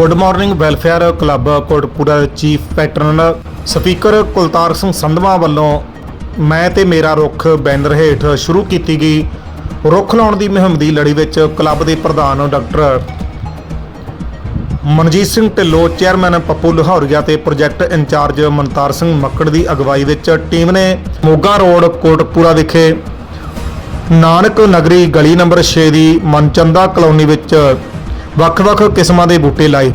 Good morning welfare club Kotkapura ਦੇ chief patron speaker Kultar Singh Sandhwan ਵੱਲੋਂ ਮੈਂ ਤੇ ਮੇਰਾ ਰੁੱਖ ਬੈਨਰ ਹੇਠ ਸ਼ੁਰੂ ਕੀਤੀ ਗਈ ਰੁੱਖ ਲਾਉਣ ਦੀ ਮੁਹਿੰਮ ਦੀ ਲੜੀ ਵਿੱਚ ਕਲੱਬ ਦੇ ਪ੍ਰਧਾਨ ਡਾਕਟਰ ਮਨਜੀਤ ਸਿੰਘ ਢਿੱਲੋਂ, ਚੇਅਰਮੈਨ ਪੱਪੂ ਲਹੌਰੀਆ ਤੇ project in charge Mantar Singh Makkar ਦੀ ਅਗਵਾਈ ਵਿੱਚ ਟੀਮ ਨੇ ਮੋਗਾ ਰੋਡ ਕੋਟਪੂਰਾ ਵਿਖੇ ਨਾਨਕ ਨਗਰੀ ਗਲੀ ਨੰਬਰ 6 ਦੀ ਮਨਚੰਦਾ ਕਲੋਨੀ ਵਿੱਚ ਵੱਖ-ਵੱਖ ਕਿਸਮਾਂ ਦੇ ਬੂਟੇ ਲਾਏ।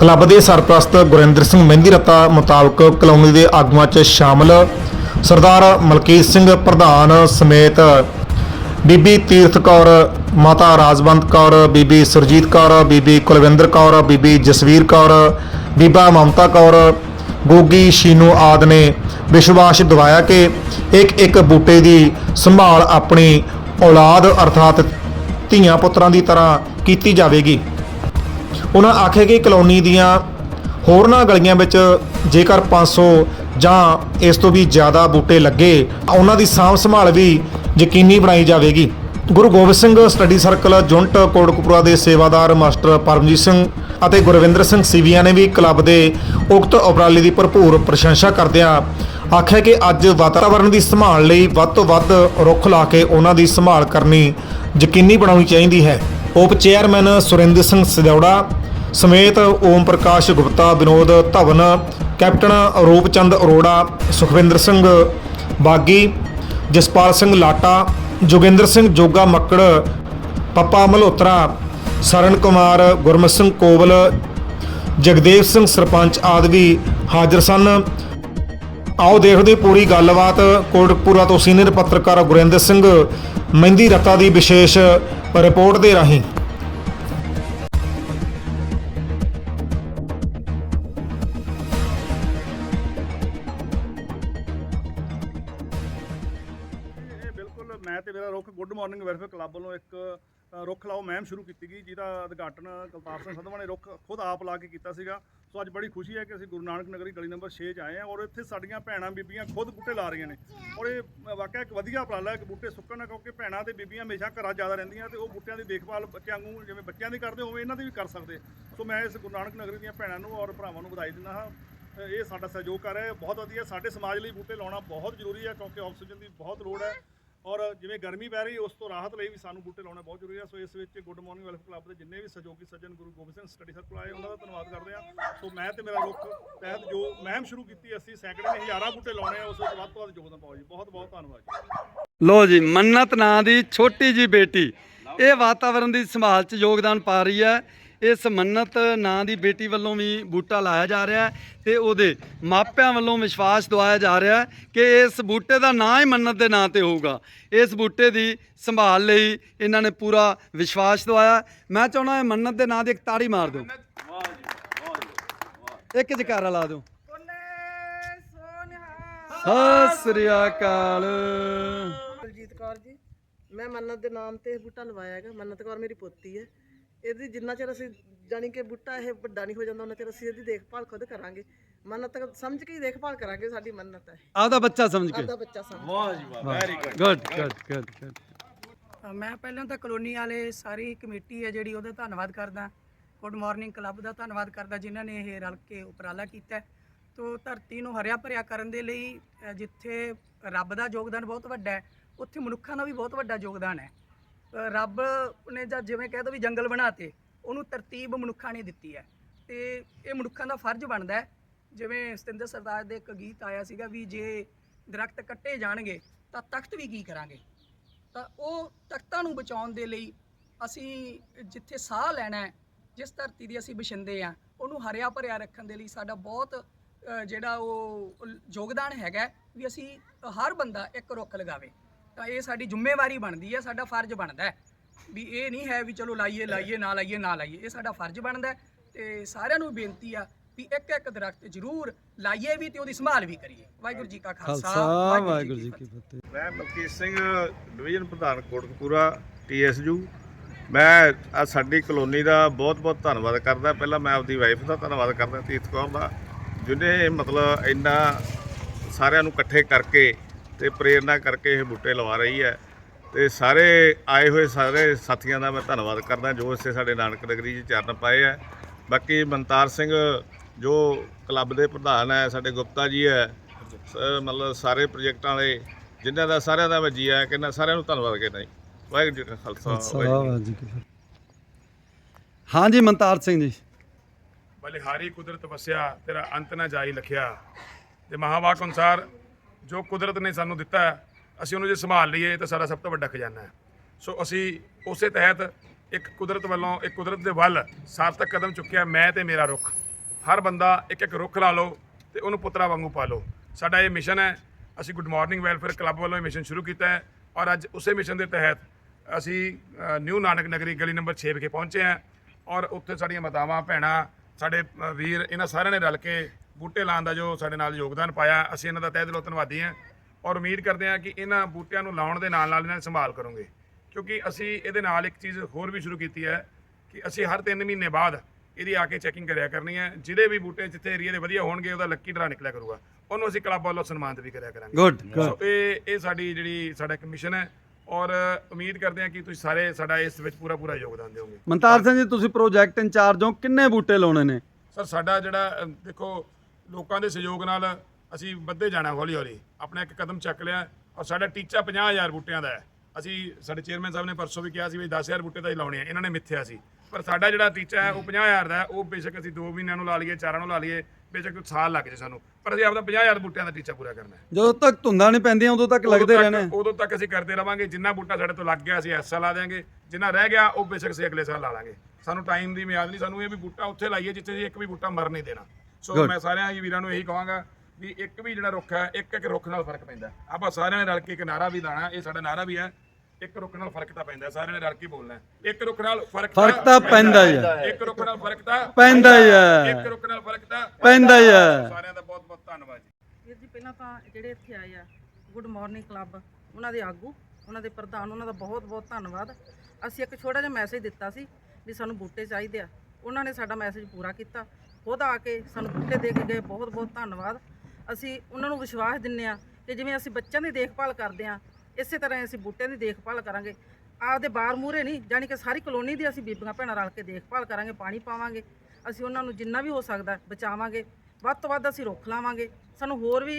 ਕਲੱਬ ਦੇ ਸਰਪ੍ਰਸਤ ਗੁਰਿੰਦਰ ਸਿੰਘ ਮਹਿੰਦੀ ਰਤਾ ਮੁਤਾਬਕ ਕਲੋਨੀ ਦੇ ਆਗੂਆਂ 'ਚ ਸ਼ਾਮਲ ਸਰਦਾਰ ਮਲਕੀਤ ਸਿੰਘ ਪ੍ਰਧਾਨ ਸਮੇਤ ਬੀਬੀ ਤੀਰਥ ਕੌਰ, ਮਾਤਾ ਰਾਜਵੰਤ ਕੌਰ, ਬੀਬੀ ਸੁਰਜੀਤ ਕੌਰ, ਬੀਬੀ ਕੁਲਵਿੰਦਰ ਕੌਰ, ਬੀਬੀ ਜਸਵੀਰ ਕੌਰ, ਬੀਬਾ ਮਮਤਾ ਕੌਰ, ਗੋਗੀ, ਸ਼ੀਨੂ ਆਦ ਨੇ ਵਿਸ਼ਵਾਸ ਦਿਵਾਇਆ ਕਿ ਇੱਕ ਇੱਕ ਬੂਟੇ ਦੀ ਸੰਭਾਲ ਆਪਣੀ ਔਲਾਦ ਅਰਥਾਤ ਧੀਆਂ ਪੁੱਤਰਾਂ ਦੀ ਤਰ੍ਹਾਂ ਕੀਤੀ ਜਾਵੇਗੀ। ਉਹਨਾਂ ਆਖਿਆ ਕਿ ਕਲੋਨੀ ਦੀਆਂ ਹੋਰਨਾਂ ਗਲੀਆਂ ਵਿੱਚ ਜੇਕਰ 500 ਜਾਂ ਇਸ ਤੋਂ ਵੀ ਜ਼ਿਆਦਾ ਬੂਟੇ ਲੱਗੇ ਉਹਨਾਂ ਦੀ ਸਾਂਭ ਸੰਭਾਲ ਵੀ ਯਕੀਨੀ ਬਣਾਈ ਜਾਵੇਗੀ। ਗੁਰੂ ਗੋਬਿੰਦ ਸਿੰਘ ਸਟੱਡੀ ਸਰਕਲ ਜੁੰਟ ਕੋਟਕਪੂਰਾ ਦੇ ਸੇਵਾਦਾਰ ਮਾਸਟਰ ਪਰਮਜੀਤ ਸਿੰਘ ਅਤੇ ਗੁਰਵਿੰਦਰ ਸਿੰਘ ਸੀਵੀਆ ਨੇ ਵੀ ਕਲੱਬ ਦੇ ਉਕਤ ਉਪਰਾਲੇ ਦੀ ਭਰਪੂਰ ਪ੍ਰਸ਼ੰਸਾ ਕਰਦਿਆਂ ਆਖਿਆ ਕਿ ਅੱਜ ਵਾਤਾਵਰਣ ਦੀ ਸੰਭਾਲ ਲਈ ਵੱਧ ਤੋਂ ਵੱਧ ਰੁੱਖ ਲਾ ਕੇ ਉਹਨਾਂ ਦੀ ਸੰਭਾਲ ਕਰਨੀ ਯਕੀਨੀ ਬਣਾਉਣੀ ਚਾਹੀਦੀ ਹੈ। ਉਪ ਚੇਅਰਮੈਨ ਸੁਰਿੰਦਰ ਸਿੰਘ ਸਦੌੜਾ ਸਮੇਤ ਓਮ ਪ੍ਰਕਾਸ਼ ਗੁਪਤਾ, ਵਿਨੋਦ ਧਵਨ, ਕੈਪਟਨ ਰੂਪਚੰਦ ਅਰੋੜਾ, ਸੁਖਵਿੰਦਰ ਸਿੰਘ ਬਾਗੀ, ਜਸਪਾਲ ਸਿੰਘ ਲਾਟਾ, ਜੋਗਿੰਦਰ ਸਿੰਘ ਜੋਗਾ ਮੱਕੜ, ਪੱਪਾ ਮਲਹੋਤਰਾ, ਸਰਨ ਕੁਮਾਰ, ਗੁਰਮਤ ਸਿੰਘ ਕੋਵਲ, ਜਗਦੇਵ ਸਿੰਘ ਸਰਪੰਚ ਆਦਿ ਵੀ ਹਾਜ਼ਰ ਸਨ। ਆਓ ਦੇਖਦੇ ਪੂਰੀ ਗੱਲਬਾਤ। ਕੋਟਕਪੂਰਾ ਤੋਂ ਸੀਨੀਅਰ ਪੱਤਰਕਾਰ ਗੁਰਿੰਦਰ ਸਿੰਘ ਮਹਿੰਦੀ ਰੱਤਾ ਦੀ ਵਿਸ਼ੇਸ਼ ਰਿਪੋਰਟ ਦੇ ਰਾਹੀਂ। ਬਿਲਕੁਲ, ਮੈਂ ਤੇ ਮੇਰਾ ਰੁੱਖ ਗੁੱਡ ਮਾਰਨਿੰਗ ਵੈਲਫੇਅਰ ਕਲੱਬ ਵੱਲੋਂ ਇੱਕ ਰੁੱਖ ਲਾਓ ਮਹਿਮ ਸ਼ੁਰੂ ਕੀਤੀ ਗਈ ਜਿਹਦਾ ਉਦਘਾਟਨ ਕਲਤਾਰ ਸਿੰਘ ਸੰਧਵਾ ਨੇ ਰੁੱਖ ਖੁਦ ਆਪ ਲਾ ਕੇ ਕੀਤਾ ਸੀਗਾ। ਸੋ ਅੱਜ ਬੜੀ ਖੁਸ਼ੀ ਹੈ ਕਿ ਅਸੀਂ ਗੁਰੂ ਨਾਨਕ ਨਗਰੀ ਗਲੀ ਨੰਬਰ 6 'ਚ ਆਏ ਹਾਂ ਔਰ ਇੱਥੇ ਸਾਡੀਆਂ ਭੈਣਾਂ ਬੀਬੀਆਂ ਖੁਦ ਬੂਟੇ ਲਾ ਰਹੀਆਂ ਨੇ। ਔਰ ਇਹ ਵਾਕਿਆ ਇੱਕ ਵਧੀਆ ਉਪਰਾਲਾ ਹੈ ਕਿ ਬੂਟੇ ਸੁੱਕਣ ਨਾ ਕਿਉਂਕਿ ਭੈਣਾਂ ਤੇ ਬੀਬੀਆਂ ਹਮੇਸ਼ਾ ਘਰਾਂ ਜ਼ਿਆਦਾ ਰਹਿੰਦੀਆਂ ਤੇ ਉਹ ਬੂਟਿਆਂ ਦੀ ਦੇਖਭਾਲ ਬੱਚਿਆਂ ਨੂੰ ਜਿਵੇਂ ਬੱਚਿਆਂ ਦੀ ਕਰਦੇ ਹੋਵੇ ਇਹਨਾਂ ਦੀ ਵੀ ਕਰ ਸਕਦੇ। ਸੋ ਮੈਂ ਇਸ ਗੁਰੂ ਨਾਨਕ ਨਗਰੀ ਦੀਆਂ ਭੈਣਾਂ ਨੂੰ ਔਰ ਭਰਾਵਾਂ ਨੂੰ ਵਧਾਈ ਦਿੰਦਾ ਹਾਂ। ਅ, ਇਹ ਸਾਡਾ ਸਹਿਯੋਗ ਕਰ ਰਿਹਾ ਬਹੁਤ ਵਧੀਆ ਸਾਡੇ ਸਮਾਜ ਲਈ ਬੂਟੇ ਲਾਉਣਾ ਬਹੁਤ ਜ਼ਰੂਰੀ ਹੈ ਕਿਉਂਕਿ ਆਕਸੀਜਨ ਦੀ ਬਹੁਤ ਲੋੜ ਹੈ। ਔਰ ਜਿਵੇਂ ਗਰਮੀ ਪੈ ਰਹੀ, ਉਸ ਤੋਂ ਰਾਹਤ ਲਈ ਵੀ ਸਾਨੂੰ ਬੂਟੇ ਲਾਉਣਾ ਬਹੁਤ ਜ਼ਰੂਰੀ ਹੈ ਸੋ ਇਸ ਵਿੱਚ ਗੁੱਡ ਮਾਰਨਿੰਗ ਵੈਲਫ ਕਲੱਬ ਦੇ ਜਿੰਨੇ ਵੀ ਸਹਿਯੋਗੀ ਸੱਜਣ ਗੁਰੂ ਗੋਬਿੰਦ ਸਿੰਘ ਸਟੱਡੀ ਸਰਕਲ ਆਏ, ਉਹਨਾਂ ਦਾ ਧੰਨਵਾਦ ਕਰਦੇ ਹਾਂ ਸੋ ਮੈਂ ਤੇ ਮੇਰਾ ਰੁੱਖ ਤਹਿਤ ਜੋ ਮਹਿਮ ਸ਼ੁਰੂ ਕੀਤੀ, ਅਸੀਂ ਸੈਂਕੜੇ ਹਜ਼ਾਰਾਂ ਬੂਟੇ ਲਾਉਣੇ ਆ, ਉਸ ਵਿੱਚ ਵੱਧ ਤੋਂ ਵੱਧ ਯੋਗਦਾਨ ਪਾਓ ਜੀ। ਬਹੁਤ ਬਹੁਤ ਧੰਨਵਾਦ ਜੀ। ਲੋ ਜੀ, ਮੰਨਤ ਨਾਂ ਦੀ ਛੋਟੀ ਜੀ ਬੇਟੀ, ਇਹ ਵਾਤਾਵਰਣ ਦੀ ਸੰਭਾਲ 'ਚ ਯੋਗਦਾਨ ਪਾ ਰਹੀ ਹੈ। ਇਸ ਮੰਨਤ ਨਾਂ ਦੀ ਬੇਟੀ ਵੱਲੋਂ ਵੀ ਬੂਟਾ ਲਾਇਆ ਜਾ ਰਿਹਾ ਹੈ ਤੇ ਉਹਦੇ ਮਾਪਿਆਂ ਵੱਲੋਂ ਵਿਸ਼ਵਾਸ ਦਵਾਇਆ ਜਾ ਰਿਹਾ ਹੈ ਕਿ ਇਸ ਬੂਟੇ ਦਾ ਨਾਂ ਹੀ ਮੰਨਤ ਦੇ ਨਾਂ ਤੇ ਹੋਊਗਾ। ਇਸ ਬੂਟੇ ਦੀ ਸੰਭਾਲ ਲਈ ਇਹਨਾਂ ਨੇ ਪੂਰਾ ਵਿਸ਼ਵਾਸ ਦਵਾਇਆ। ਮੈਂ ਚਾਹੁੰਦਾ ਇਹ ਮੰਨਤ ਦੇ ਨਾਂ ਦੀ ਇੱਕ ਤਾੜੀ ਮਾਰ ਦਿਓ। ਇੱਕ ਜਕਾਰਾ ਲਾ ਦਿਓ। ਸਤਿ ਸ੍ਰੀ ਅਕਾਲ। ਬਲਜੀਤ ਕੌਰ ਜੀ, ਮੈਂ ਮੰਨਤ ਦੇ ਨਾਮ ਤੇ ਬੂਟਾ ਲਵਾਇਆ ਹੈਗਾ। ਮੰਨਤ ਕੌਰ ਮੇਰੀ ਪੋਤੀ ਹੈ। ਇਹਦੀ ਜਿੰਨਾ ਚਿਰ ਅਸੀਂ ਜਾਣੀ ਕਿ ਬੂਟਾ ਇਹ ਵੱਡਾ ਨਹੀਂ ਹੋ ਜਾਂਦਾ ਉਹਨਾਂ ਚਿਰ ਅਸੀਂ ਇਹਦੀ ਦੇਖਭਾਲ ਖੁਦ ਕਰਾਂਗੇ। ਮੰਨਤ ਸਮਝ ਕੇ ਹੀ ਦੇਖਭਾਲ ਕਰਾਂਗੇ ਸਾਡੀ ਮੰਨਤ ਹੈ। ਆਪਦਾ ਬੱਚਾ ਸਮਝ ਕੇ। ਆਪਦਾ ਬੱਚਾ ਸਮਝ ਗੁੱਡ ਗੁੱਡ ਗੁੱਡ ਗੁੱਡ ਅ, ਮੈਂ ਪਹਿਲਾਂ ਤਾਂ ਕਲੋਨੀ ਵਾਲੇ ਸਾਰੀ ਕਮੇਟੀ ਹੈ ਜਿਹੜੀ ਉਹਦਾ ਧੰਨਵਾਦ ਕਰਦਾ। ਗੁੱਡ ਮਾਰਨਿੰਗ ਕਲੱਬ ਦਾ ਧੰਨਵਾਦ ਕਰਦਾ ਜਿਨ੍ਹਾਂ ਨੇ ਇਹ ਰਲ ਕੇ ਉਪਰਾਲਾ ਕੀਤਾ। ਤੋ ਧਰਤੀ ਨੂੰ ਹਰਿਆ ਭਰਿਆ ਕਰਨ ਦੇ ਲਈ ਜਿੱਥੇ ਰੱਬ ਦਾ ਯੋਗਦਾਨ ਬਹੁਤ ਵੱਡਾ ਹੈ ਉੱਥੇ ਮਨੁੱਖਾਂ ਦਾ ਵੀ ਬਹੁਤ ਵੱਡਾ ਯੋਗਦਾਨ ਹੈ। ਰੱਬ ਨੇ ਜਾਂ ਜਿਵੇਂ ਕਹਿ ਦੋ ਵੀ ਜੰਗਲ ਬਣਾਤੇ, ਉਹਨੂੰ ਤਰਤੀਬ ਮਨੁੱਖਾਂ ਨੇ ਦਿੱਤੀ ਹੈ। ਤੇ ਇਹ ਮਨੁੱਖਾਂ ਦਾ ਫਰਜ਼ ਬਣਦਾ ਹੈ। ਜਿਵੇਂ ਸਤਿੰਦਰ ਸਰਦਾਰ ਦੇ ਇੱਕ ਗੀਤ ਆਇਆ ਸੀਗਾ ਵੀ ਜੇ ਦਰਖਤ ਕੱਟੇ ਜਾਣਗੇ, ਤਾਂ ਤਖਤ ਵੀ ਕੀ ਕਰਾਂਗੇ? ਤਾਂ ਉਹ ਤਖਤਾਂ ਨੂੰ ਬਚਾਉਣ ਦੇ ਲਈ ਅਸੀਂ ਜਿੱਥੇ ਸਾਹ ਲੈਣਾ ਹੈ, ਜਿਸ ਧਰਤੀ ਦੀ ਅਸੀਂ ਬਸ਼ਿੰਦੇ ਆ ਉਹਨੂੰ ਹਰਿਆ ਭਰਿਆ ਰੱਖਣ ਦੇ ਲਈ ਸਾਡਾ ਬਹੁਤ ਜਿਹੜਾ ਉਹ ਯੋਗਦਾਨ ਹੈਗਾ ਵੀ ਅਸੀਂ ਹਰ ਬੰਦਾ ਇੱਕ ਰੁੱਖ ਲਗਾਵੇ। ਤਾਂ ਇਹ ਸਾਡੀ ਜ਼ਿੰਮੇਵਾਰੀ ਬਣਦੀ ਹੈ ਸਾਡਾ ਫਰਜ਼ ਬਣਦਾ ਹੈ ਵੀ ਇਹ ਨਹੀਂ ਹੈ ਵੀ ਚਲੋ ਲਾਈਏ ਲਾਈਏ ਨਾ ਲਾਈਏ ਨਾ ਲਾਈਏ। ਇਹ ਸਾਡਾ ਫਰਜ਼ ਬਣਦਾ ਤੇ ਸਾਰਿਆਂ ਨੂੰ ਬੇਨਤੀ ਆ ਵੀ ਇੱਕ ਇੱਕ ਦਰਖਤ ਜ਼ਰੂਰ ਲਾਈਏ ਵੀ ਤੇ ਉਹਦੀ ਸੰਭਾਲ ਵੀ ਕਰੀਏ। ਵਾਹਿਗੁਰੂ ਜੀ ਕਾ ਖਾਲਸਾ ਵਾਹਿਗੁਰੂ ਜੀ ਕੀ ਫਤਿਹ। ਮੈਂ ਮਲਕੀਤ ਸਿੰਘ ਡਿਵੀਜ਼ਨ ਪ੍ਰਧਾਨ ਕੋਟਕਪੂਰਾ ਟੀਐਸਯੂ ਮੈਂ ਆ ਸਾਡੀ ਕਲੋਨੀ ਦਾ ਬਹੁਤ-ਬਹੁਤ ਧੰਨਵਾਦ ਕਰਦਾ। ਪਹਿਲਾਂ ਮੈਂ ਆਪਦੀ ਵਾਈਫ ਦਾ ਧੰਨਵਾਦ ਕਰਦਾ ਤੀਰਥ ਕੌਰ ਦਾ ਜਿਹਨੇ ਮਤਲਬ ਇੰਨਾ ਸਾਰਿਆਂ ਨੂੰ ਇਕੱਠੇ ਕਰਕੇ ਤੇ ਪ੍ਰੇਰਣਾ ਕਰਕੇ ਇਹ ਬੂਟੇ ਲਵਾ ਰਹੀ ਹੈ। ਤੇ ਸਾਰੇ ਆਏ ਹੋਏ ਸਾਰੇ ਸਾਥੀਆਂ ਦਾ ਮੈਂ ਧੰਨਵਾਦ ਕਰਦਾ ਜੋ ਇਸੇ ਸਾਡੇ ਨਾਨਕ ਨਗਰੀ 'ਚ ਚਰਨ ਪਾਏ ਹੈ। ਬਾਕੀ ਮਨਤਾਰ ਸਿੰਘ ਜੋ ਕਲੱਬ ਦੇ ਪ੍ਰਧਾਨ ਹੈ ਸਾਡੇ ਗੁਪਤਾ ਜੀ ਹੈ ਮਤਲਬ ਸਾਰੇ ਪ੍ਰੋਜੈਕਟਾਂ ਵਾਲੇ ਜਿਨ੍ਹਾਂ ਦਾ ਸਾਰਿਆਂ ਦਾ ਮੈਂ ਜੀ ਆਇਆਂ ਕਹਿੰਦਾ ਸਾਰਿਆਂ ਨੂੰ ਧੰਨਵਾਦ ਕਹਿੰਦਾ ਜੀ। ਵਾਹਿਗੁਰੂ ਜੀ ਕਾ ਖਾਲਸਾ ਵਾਹਿਗੁਰੂ ਜੀ ਕੀ ਫਤਿਹ। ਹਾਂਜੀ ਮਨਤਾਰ ਸਿੰਘ ਜੀ। ਬਲਿਹਾਰੀ ਕੁਦਰਤ ਵਸਿਆ ਤੇਰਾ ਅੰਤ ਨਾ ਜਾਈ ਲਖਿਆ। ਤੇ ਮਹਾਵਾਕ ਅਨੁਸਾਰ ਜੋ ਕੁਦਰਤ ਨੇ ਸਾਨੂੰ ਦਿੱਤਾ ਹੈ, ਅਸੀਂ ਉਹਨੂੰ ਜੇ ਸੰਭਾਲ ਲਈਏ ਤਾਂ ਸਾਡਾ ਸਭ ਤੋਂ ਵੱਡਾ ਖਜ਼ਾਨਾ ਹੈ। ਸੋ ਅਸੀਂ ਉਸੇ ਤਹਿਤ ਇੱਕ ਕੁਦਰਤ ਵੱਲੋਂ ਇੱਕ ਕੁਦਰਤ ਦੇ ਵੱਲ ਸਾਰਥਕ ਕਦਮ ਚੁੱਕਿਆ ਮੈਂ ਤੇ ਮੇਰਾ ਰੁੱਖ। ਹਰ ਬੰਦਾ ਇੱਕ ਇੱਕ ਰੁੱਖ ਲਾ ਲਓ ਤੇ ਉਹਨੂੰ ਪੁੱਤਰਾ ਵਾਂਗੂ ਪਾਲੋ ਸਾਡਾ ਇਹ ਮਿਸ਼ਨ ਹੈ। ਅਸੀਂ ਗੁੱਡ ਮਾਰਨਿੰਗ ਵੈਲਫੇਅਰ ਕਲੱਬ ਵੱਲੋਂ ਇਹ ਮਿਸ਼ਨ ਸ਼ੁਰੂ ਕੀਤਾ ਹੈ ਔਰ ਅੱਜ ਉਸੇ ਮਿਸ਼ਨ ਦੇ ਤਹਿਤ ਅਸੀਂ ਨਿਊ ਨਾਨਕ ਨਗਰੀ ਗਲੀ ਨੰਬਰ 6 ਵਿਖੇ ਪਹੁੰਚੇ ਹਾਂ ਔਰ ਉੱਥੇ ਸਾਡੀਆਂ ਮਾਤਾਵਾਂ ਭੈਣਾਂ ਸਾਡੇ ਵੀਰ ਇਹਨਾਂ ਸਾਰਿਆਂ ਨੇ ਰਲ ਕੇ ਬੂਟੇ ਲਾਉਣ ਦਾ ਜੋ ਸਾਡੇ ਨਾਲ ਯੋਗਦਾਨ ਪਾਇਆ ਅਸੀਂ ਇਹਨਾਂ ਦਾ ਤਹਿ ਦਿਲੋਂ ਧੰਨਵਾਦੀ ਹਾਂ ਔਰ ਉਮੀਦ ਕਰਦੇ ਹਾਂ ਕਿ ਇਹਨਾਂ ਬੂਟਿਆਂ ਨੂੰ ਲਾਉਣ ਦੇ ਨਾਲ ਨਾਲ ਇਹਨਾਂ ਦੀ ਸੰਭਾਲ ਕਰੋਗੇ। ਕਿਉਂਕਿ ਅਸੀਂ ਇਹਦੇ ਨਾਲ ਇੱਕ ਚੀਜ਼ ਹੋਰ ਵੀ ਸ਼ੁਰੂ ਕੀਤੀ ਹੈ ਕਿ ਅਸੀਂ ਹਰ 3 ਮਹੀਨੇ ਬਾਅਦ ਇਹਦੀ ਆ ਕੇ ਚੈਕਿੰਗ ਕਰਿਆ ਕਰਨੀ ਹੈ। ਜਿਹਦੇ ਵੀ ਬੂਟੇ ਜਿੱਥੇ ਏਰੀਆ ਦੇ ਵਧੀਆ ਹੋਣਗੇ ਉਹਦਾ ਲੱਕੀ ਡਰਾ ਨਿਕਲਿਆ ਕਰੂਗਾ। ਉਹਨੂੰ ਅਸੀਂ ਕਲੱਬ ਵੱਲੋਂ ਸਨਮਾਨਿਤ ਵੀ ਕਰਿਆ ਕਰਾਂਗੇ। ਗੁੱਡ ਸੋ ਇਹ ਇਹ ਸਾਡੀ ਜਿਹੜੀ ਸਾਡਾ ਇੱਕ ਮਿਸ਼ਨ ਹੈ ਔਰ ਉਮੀਦ ਕਰਦੇ ਹਾਂ ਕਿ ਤੁਸੀਂ ਸਾਰੇ ਸਾਡਾ ਇਸ ਵਿੱਚ ਪੂਰਾ ਪੂਰਾ ਯੋਗਦਾਨ ਦਿਓਗੇ। ਮਨਤਾਰ ਸਿੰਘ ਜੀ ਤੁਸੀਂ ਪ੍ਰੋਜੈਕਟ ਇੰਚਾਰਜ ਹੋ। ਕਿੰਨੇ ਬੂਟੇ ਲਾਉਣੇ ਨੇ? ਸਰ ਸਾਡਾ ਜਿਹੜਾ ਦੇਖੋ ਲੋਕਾਂ ਦੇ ਸਹਿਯੋਗ ਨਾਲ ਅਸੀਂ ਵੱਧੇ ਜਾਣਾ ਹੌਲੀ ਹੌਲੀ। ਆਪਣਾ ਇੱਕ ਕਦਮ ਚੱਕ ਲਿਆ ਔਰ ਸਾਡਾ ਟੀਚਾ 50000 ਬੂਟਿਆਂ ਦਾ ਹੈ। ਅਸੀਂ ਸਾਡੇ ਚੇਅਰਮੈਨ ਸਾਹਿਬ ਨੇ ਪਰਸੋਂ ਵੀ ਕਿਹਾ ਸੀ ਵੀ 10000 ਬੂਟੇ ਤਾਂ ਹੀ ਲਾਉਣੇ ਆ ਇਹਨਾਂ ਨੇ ਮਿੱਥਿਆ ਸੀ। ਪਰ ਸਾਡਾ ਜਿਹੜਾ ਟੀਚਾ ਹੈ ਉਹ 50000 ਦਾ ਹੈ ਉਹ ਬੇਸ਼ੱਕ ਅਸੀਂ 2 ਮਹੀਨਿਆਂ ਨੂੰ ਲਾ ਲਈਏ 4 ਨੂੰ ਲਾ ਲਈਏ ਬੇਸ਼ੱਕ ਸਾਲ ਲੱਗ ਜੇ ਸਾਨੂੰ। ਪਰ ਅਸੀਂ ਆਪਦਾ 50000 ਬੂਟਿਆਂ ਦਾ ਟੀਚਾ ਪੂਰਾ ਕਰਨਾ ਹੈ। ਜਦੋਂ ਤੱਕ ਧੁੰਦਾਂ ਨਹੀਂ ਪੈਂਦੀਆਂ ਉਦੋਂ ਤੱਕ ਲੱਗਦੇ ਰਹਿਣੇ ਉਦੋਂ ਤੱਕ ਅਸੀਂ ਕਰਦੇ ਰਵਾਂਗੇ ਜਿੰਨਾ ਬੂਟਾ ਸਾਡੇ ਤੋਂ ਲੱਗ ਗਿਆ ਅਸੀਂ ਐਸਾ ਲਾ ਦੇਾਂਗੇ ਜਿੰਨਾ ਰਹਿ ਗਿਆ ਉਹ ਬੇਸ਼ੱਕ ਅਸੀਂ ਅਗਲੇ ਸਾਲ ਲਾ ਲਾਂਗੇ। ਸਾਨੂੰ ਟਾਈਮ ਦੀ ਮਿਆਦ ਨਹੀਂ ਸਾਨੂੰ ਇਹ ਵੀ ਬੂਟਾ ਉੱਥੇ ਲਾਈਏ ਜਿੱਥੇ ਇੱਕ ਵੀ ਬੂਟਾ ਮਰ ਨਹੀਂ ਦੇਣਾ। ਸੋ Good. ਮੈਂ ਸਾਰਿਆਂ ਹੀ ਵੀਰਾਂ ਨੂੰ ਇਹੀ ਕਹਾਂਗਾ ਵੀ ਇੱਕ ਵੀ ਜਿਹੜਾ ਰੁੱਖ ਹੈ ਇੱਕ ਇੱਕ ਰੁੱਖ ਨਾਲ ਫ਼ਰਕ ਪੈਂਦਾ। ਆਪਾਂ ਸਾਰਿਆਂ ਨੇ ਰਲ ਕੇ ਇੱਕ ਨਾਰਾ ਵੀ ਲਾਣਾ ਇਹ ਸਾਡਾ ਨਾਰਾ ਵੀ ਹੈ ਇੱਕ ਰੁੱਖ ਨਾਲ ਫ਼ਰਕ ਤਾਂ ਪੈਂਦਾ ਸਾਰਿਆਂ ਨੇ ਰਲ ਕੇ ਬੋਲਣਾ ਹੈ। ਇੱਕ ਰੁੱਖ ਨਾਲ ਫ਼ਰਕ ਫ਼ਰਕ ਤਾਂ ਪੈਂਦਾ ਹੀ ਹੈ। ਇੱਕ ਰੁੱਖ ਨਾਲ ਫ਼ਰਕ ਤਾਂ ਪੈਂਦਾ ਹੀ ਹੈ। ਇੱਕ ਰੁੱਖ ਨਾਲ ਫ਼ਰਕ ਤਾਂ ਪੈਂਦਾ ਹੀ ਹੈ। ਸਾਰਿਆਂ ਦਾ ਬਹੁਤ ਬਹੁਤ ਧੰਨਵਾਦ ਜੀ। ਵੀਰ ਜੀ ਪਹਿਲਾਂ ਤਾਂ ਜਿਹੜੇ ਇੱਥੇ ਆਏ ਆ ਗੁੱਡ ਮਾਰਨਿੰਗ ਕਲੱਬ ਉਹਨਾਂ ਦੇ ਆਗੂ ਉਹਨਾਂ ਦੇ ਪ੍ਰਧਾਨ ਉਹਨਾਂ ਦਾ ਬਹੁਤ ਬਹੁਤ ਧੰਨਵਾਦ। ਅਸੀਂ ਇੱਕ ਛੋਟਾ ਜਿਹਾ ਮੈਸੇਜ ਦਿੱਤਾ ਸੀ ਵੀ ਸਾਨੂੰ ਬੂਟੇ ਚਾਹੀਦੇ ਆ। ਉਹਨਾਂ ਨੇ ਸਾਡਾ ਮੈਸੇਜ ਪੂਰਾ ਕੀਤਾ। ਖੁਦ ਆ ਕੇ ਸਾਨੂੰ ਬੂਟੇ ਦੇ ਕੇ ਗਏ, ਬਹੁਤ ਬਹੁਤ ਧੰਨਵਾਦ। ਅਸੀਂ ਉਹਨਾਂ ਨੂੰ ਵਿਸ਼ਵਾਸ ਦਿੰਨੇ ਆ ਕਿ ਜਿਵੇਂ ਅਸੀਂ ਬੱਚਿਆਂ ਦੀ ਦੇਖਭਾਲ ਕਰਦੇ ਆ ਇਸੇ ਤਰ੍ਹਾਂ ਹੀ ਅਸੀਂ ਬੂਟਿਆਂ ਦੀ ਦੇਖਭਾਲ ਕਰਾਂਗੇ। ਆਪਦੇ ਬਾਰ ਮੂਹਰੇ ਨਹੀਂ, ਜਾਣੀ ਕਿ ਸਾਰੀ ਕਲੋਨੀ ਦੀ ਅਸੀਂ ਬੀਬੀਆਂ ਭੈਣਾਂ ਰਲ ਕੇ ਦੇਖਭਾਲ ਕਰਾਂਗੇ, ਪਾਣੀ ਪਾਵਾਂਗੇ। ਅਸੀਂ ਉਹਨਾਂ ਨੂੰ ਜਿੰਨਾ ਵੀ ਹੋ ਸਕਦਾ ਬਚਾਵਾਂਗੇ, ਵੱਧ ਤੋਂ ਵੱਧ ਅਸੀਂ ਰੁੱਖ ਲਾਵਾਂਗੇ। ਸਾਨੂੰ ਹੋਰ ਵੀ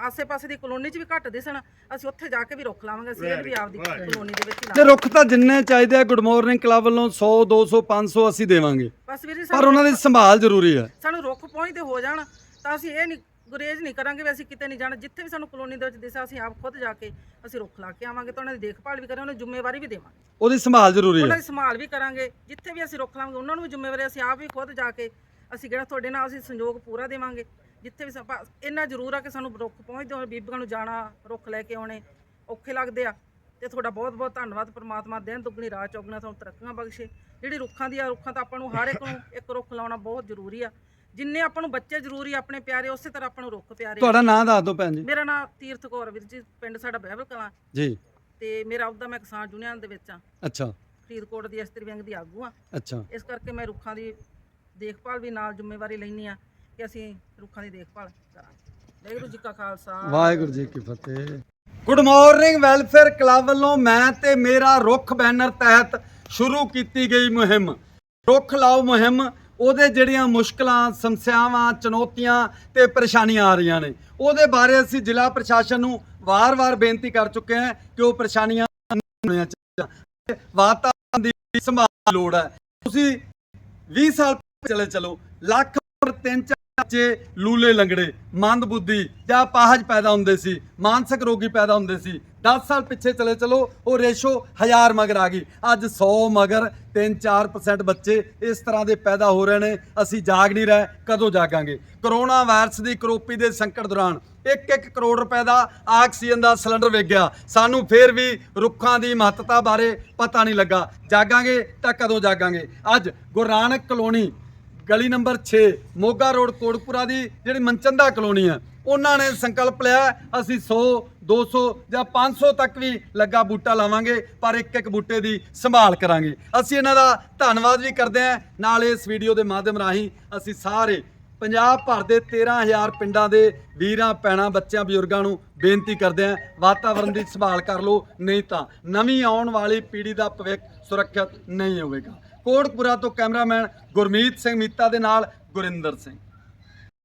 ਆਸੇ-ਪਾਸੇ ਦੀ ਕਲੋਨੀ 'ਚ ਵੀ ਘੱਟ ਦਿਸਣ ਅਸੀਂ ਉੱਥੇ ਜਾ ਕੇ ਵੀ ਰੁੱਖ ਲਾਵਾਂਗੇ ਅਸੀਂ ਇਹ ਵੀ ਆਪਦੀ ਕਲੋਨੀ ਦੇ ਵਿੱਚ ਹੀ ਤੇ ਲਾਵਾਂਗੇ। ਰੁੱਖ ਤਾਂ ਜਿੰਨੇ ਚਾਹੀਦੇ ਆ ਗੁੱਡ ਮਾਰਨਿੰਗ ਕਲੱਬ ਵੱਲੋਂ 100 200 500 ਅਸੀਂ ਦੇਵਾਂਗੇ। ਬਸ ਵੀਰ ਜੀ ਪਰ ਸਾਨੂੰ ਉਹਨਾਂ ਦੀ ਸੰਭਾਲ ਜ਼ਰੂਰੀ ਹੈ। ਸਾਨੂੰ ਰੁੱਖ ਪਹੁੰਚਦੇ ਹੋ ਜਾਣ ਤਾਂ ਅਸੀਂ ਇਹ ਨਹੀਂ ਗੁਰੇਜ਼ ਨਹੀਂ ਕਰਾਂਗੇ ਵੀ ਅਸੀਂ ਕਿਤੇ ਨਹੀਂ ਜਾਣਾ। ਜਿੱਥੇ ਵੀ ਸਾਨੂੰ ਕਲੋਨੀ ਦੇ ਵਿੱਚ ਦਿਸਿਆ ਅਸੀਂ ਆਪ ਖੁਦ ਜਾ ਕੇ ਅਸੀਂ ਰੁੱਖ ਲਾ ਕੇ ਆਵਾਂਗੇ ਤਾਂ ਉਹਨਾਂ ਦੀ ਦੇਖਭਾਲ ਵੀ ਕਰਾਂਗੇ ਉਹਨਾਂ ਦੀ ਜ਼ਿੰਮੇਵਾਰੀ ਵੀ ਦੇਵਾਂਗੇ। ਉਹਦੀ ਸੰਭਾਲ ਜ਼ਰੂਰੀ ਉਹਨਾਂ ਹੈ ਦੀ ਸੰਭਾਲ ਵੀ ਕਰਾਂਗੇ। ਜਿੱਥੇ ਵੀ ਅਸੀਂ ਰੁੱਖ ਲਾਵਾਂਗੇ ਉਹਨਾਂ ਨੂੰ ਵੀ ਜ਼ਿੰਮੇਵਾਰੀ ਅਸੀਂ ਆਪ ਵੀ ਖੁਦ ਜਾ ਕੇ ਅਸੀਂ ਕਿਹੜਾ ਤੁਹਾਡੇ ਨਾਲ ਅਸੀਂ ਸੰਯੋਗ ਪੂਰਾ ਦੇਵਾਂਗੇ। ਜਿੱਥੇ ਵੀ ਸ- ਪਰ ਇੰਨਾ ਜ਼ਰੂਰ ਆ ਕਿ ਸਾਨੂੰ ਰੁੱਖ ਪਹੁੰਚਦੇ ਹੋਣ ਬੀਬੀਆਂ ਨੂੰ ਜਾਣਾ ਰੁੱਖ ਲੈ ਕੇ ਆਉਣੇ ਔਖੇ ਲੱਗਦੇ ਆ। ਤੇ ਤੁਹਾਡਾ ਬਹੁਤ ਬਹੁਤ ਧੰਨਵਾਦ ਪ੍ਰਮਾਤਮਾ ਦਿਨ ਦੁੱਗਣੀ ਰਾਤ ਚੌਗਣਾ ਤੁਹਾਨੂੰ ਤਰੱਕੀਆਂ ਬਖਸ਼ੇ। ਜਿਹੜੀ ਰੁੱਖਾਂ ਦੀ ਆ ਰੁੱਖਾਂ ਤਾਂ ਆਪਾਂ ਨੂੰ ਹਰ ਇੱਕ ਨੂੰ ਇੱਕ ਰੁੱਖ ਲਾਉਣਾ ਬਹੁਤ ਜ਼ਰੂਰੀ ਆ। ਜਿੰਨੇ ਆਪਾਂ ਨੂੰ ਬੱਚੇ ਜ਼ਰੂਰੀ ਆਪਣੇ ਪਿਆਰੇ ਉਸੇ ਤਰ੍ਹਾਂ ਆਪਾਂ ਨੂੰ ਰੁੱਖ ਪਿਆਰੇ। ਤੁਹਾਡਾ ਨਾਂ ਦੱਸ ਦਿਓ ਭੈਣ ਜੀ। ਮੇਰਾ ਨਾਮ ਤੀਰਥ ਕੌਰ ਵੀਰ ਜੀ ਪਿੰਡ ਸਾਡਾ ਬਹਿਬਲ ਕਲਾਂ। ਜੀ। ਤੇ ਮੇਰਾ ਉਹਦਾ ਮੈਂ ਕਿਸਾਨ ਯੂਨੀਅਨ ਦੇ ਵਿੱਚ ਆ। ਅੱਛਾ। ਫਰੀਦਕੋਟ ਦੀ ਇਸਤਰੀ ਵਿੰਗ ਦੀ ਆਗੂ ਆ। ਅੱਛਾ। ਇਸ ਕਰਕੇ ਮੈਂ ਰੁੱਖਾਂ ਦੀ ਦੇਖਭਾਲ ਵੀ ਨਾਲ ਜ਼ਿੰਮੇਵਾਰੀ ਲੈਣੀ ਆ। ਕਿ ਅਸੀਂ ਰੁੱਖਾਂ ਦੀ ਦੇਖਭਾਲ ਕਰਾਂਗੇ। ਵਾਹਿਗੁਰੂ ਜੀ ਕਾ ਖਾਲਸਾ। ਵਾਹਿਗੁਰੂ ਜੀ ਕੀ ਫਤਿਹ। ਗੁੱਡ ਮਾਰਨਿੰਗ ਵੈਲਫੇਅਰ ਕਲੱਬ ਵੱਲੋਂ ਮੈਂ ਤੇ ਮੇਰਾ ਰੁੱਖ ਬੈਨਰ ਤਹਿਤ ਸ਼ੁਰੂ ਕੀਤੀ ਗਈ ਮੁਹਿੰਮ। ਰੁੱਖ ਲਾਓ ਮੁਹਿੰਮ, ਉਹਦੇ ਜਿਹੜੀਆਂ ਮੁਸ਼ਕਲਾਂ, ਸਮੱਸਿਆਵਾਂ, ਚੁਣੌਤੀਆਂ ਤੇ ਪਰੇਸ਼ਾਨੀਆਂ ਆ ਰਹੀਆਂ ਨੇ, ਉਹਦੇ ਬਾਰੇ ਅਸੀਂ ਜ਼ਿਲ੍ਹਾ ਪ੍ਰਸ਼ਾਸਨ ਨੂੰ ਵਾਰ-ਵਾਰ ਬੇਨਤੀ ਕਰ ਚੁੱਕੇ ਹਾਂ ਕਿ ਉਹ ਪਰੇਸ਼ਾਨੀਆਂ ਹੋਣੀਆਂ ਚਾਹੀਦੀਆਂ ਵਾਤਾਵਰਣ ਦੀ ਸੰਭਾਲ ਲੋੜ ਹੈ। ਤੁਸੀਂ 20 ਸਾਲ ਚਲੇ ਚਲੋ, ਲੱਖ 3-4 ਜੇ ਲੂਲੇ ਲੰਗੜੇ, ਮੰਦ ਬੁੱਧੀ ਜਾਂ ਪਾਹਜ ਪੈਦਾ ਹੁੰਦੇ ਸੀ, ਮਾਨਸਿਕ ਰੋਗੀ ਪੈਦਾ ਹੁੰਦੇ ਸੀ। 10 ਸਾਲ ਪਿੱਛੇ ਚਲੇ ਚਲੋ, ਉਹ ਰੇਸ਼ੋ ਹਜ਼ਾਰ ਮਗਰ ਆ ਗਈ। ਅੱਜ 100 ਮਗਰ 3-4% ਬੱਚੇ ਇਸ ਤਰ੍ਹਾਂ ਦੇ ਪੈਦਾ ਹੋ ਰਹੇ ਨੇ। ਅਸੀਂ ਜਾਗ ਨਹੀਂ ਰਹੇ, ਕਦੋਂ ਜਾਗਾਂਗੇ? ਕਰੋਨਾ ਵਾਇਰਸ ਦੀ ਕਰੋਪੀ ਦੇ ਸੰਕਟ ਦੌਰਾਨ 1-1 ਕਰੋੜ ਰੁਪਏ ਦਾ ਆਕਸੀਜਨ ਦਾ ਸਿਲੰਡਰ ਵੇਗਿਆ ਸਾਨੂੰ ਫੇਰ ਵੀ ਰੁੱਖਾਂ ਦੀ ਮਹੱਤਤਾ ਬਾਰੇ ਪਤਾ ਨਹੀਂ ਲੱਗਾ। ਜਾਗਾਂਗੇ ਤਾਂ ਕਦੋਂ ਜਾਗਾਂਗੇ? ਅੱਜ ਗੁਰੂ ਨਾਨਕ ਕਲੋਨੀ ਗਲੀ ਨੰਬਰ 6 ਮੋਗਾ ਰੋਡ ਕੋਟਪੁਰਾ ਦੀ ਜਿਹੜੀ ਮਨਚੰਦਾ ਕਲੋਨੀ ਹੈ ਉਹਨਾਂ ਨੇ ਸੰਕਲਪ ਲਿਆ, ਅਸੀਂ 100 200 ਜਾਂ 500 ਤੱਕ ਵੀ ਲੱਗਾ ਬੂਟਾ ਲਾਵਾਂਗੇ, ਪਰ ਇੱਕ ਇੱਕ ਬੂਟੇ ਦੀ ਸੰਭਾਲ ਕਰਾਂਗੇ। ਅਸੀਂ ਇਹਨਾਂ ਦਾ ਧੰਨਵਾਦ ਵੀ ਕਰਦੇ ਹਾਂ। ਨਾਲ ਇਸ ਵੀਡੀਓ ਦੇ ਮਾਧਿਅਮ ਰਾਹੀਂ ਅਸੀਂ ਸਾਰੇ ਪੰਜਾਬ ਭਰ ਦੇ 13000 ਪਿੰਡਾਂ ਦੇ ਵੀਰਾਂ, ਭੈਣਾਂ, ਬੱਚਿਆਂ, ਬਜ਼ੁਰਗਾਂ ਨੂੰ ਬੇਨਤੀ ਕਰਦੇ ਹਾਂ ਵਾਤਾਵਰਣ ਦੀ ਸੰਭਾਲ ਕਰ ਲਓ, ਨਹੀਂ ਤਾਂ ਨਵੀਂ ਆਉਣ ਵਾਲੀ ਪੀੜ੍ਹੀ ਦਾ ਭਵਿੱਖ ਸੁਰੱਖਿਅਤ ਨਹੀਂ ਹੋਵੇਗਾ। ਕੋਟਕਪੁਰਾ ਤੋਂ ਕੈਮਰਾਮੈਨ ਗੁਰਮੀਤ ਸਿੰਘ ਮੀਤਾ ਦੇ ਨਾਲ ਗੁਰਿੰਦਰ ਸਿੰਘ।